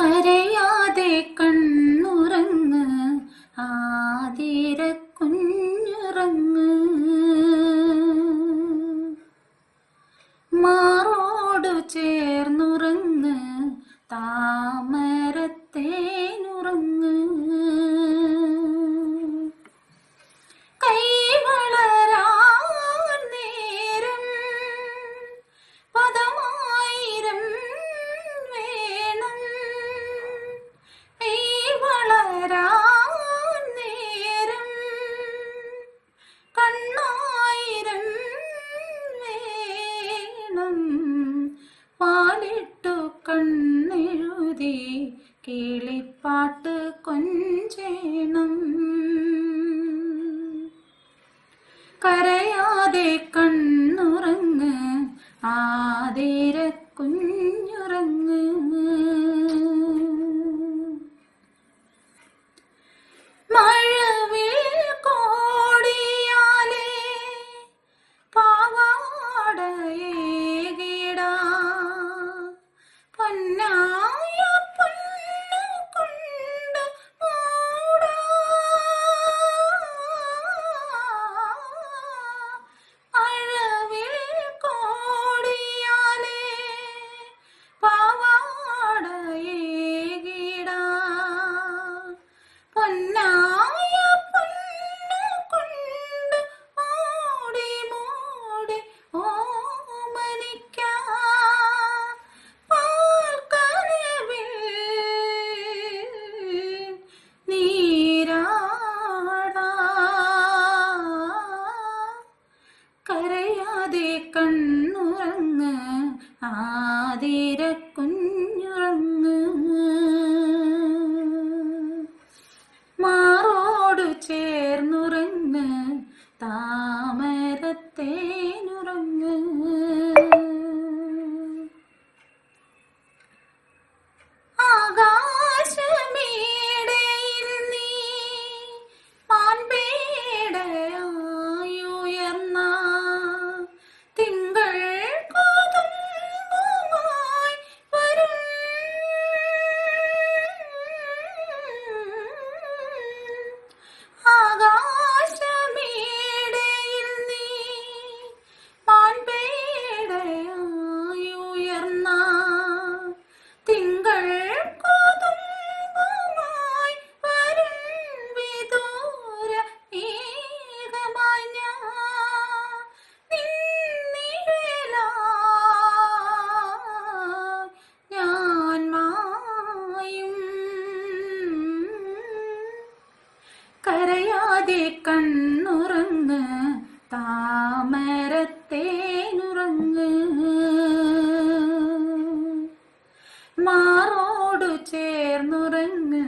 കരയാതെ കണ്ണുറങ്ങ് ആതിര കുഞ്ഞുറങ്ങ്. മാറോടു ചേർന്നുറങ്ങ് താമരത്തേനുറങ്ങ്. പാലിട്ടു കണ്ണെഴുതി കിളിപ്പാട്ട് കൊഞ്ചേണം. കരയാതെ കണ്ണുറങ്ങ് ആതിര കുഞ്ഞുറങ്ങ്. കണ്ണുറങ്ങ് ആതിര കുഞ്ഞുറങ്ങ് മാറോടു ചേർന്നുറങ്ങ് താമരത്തേനുറങ്ങ് കരയാതെ കണ്ണുറങ്ങ് താമരത്തേനുറങ്ങ് മാറോടു ചേർന്നുറങ്ങ്.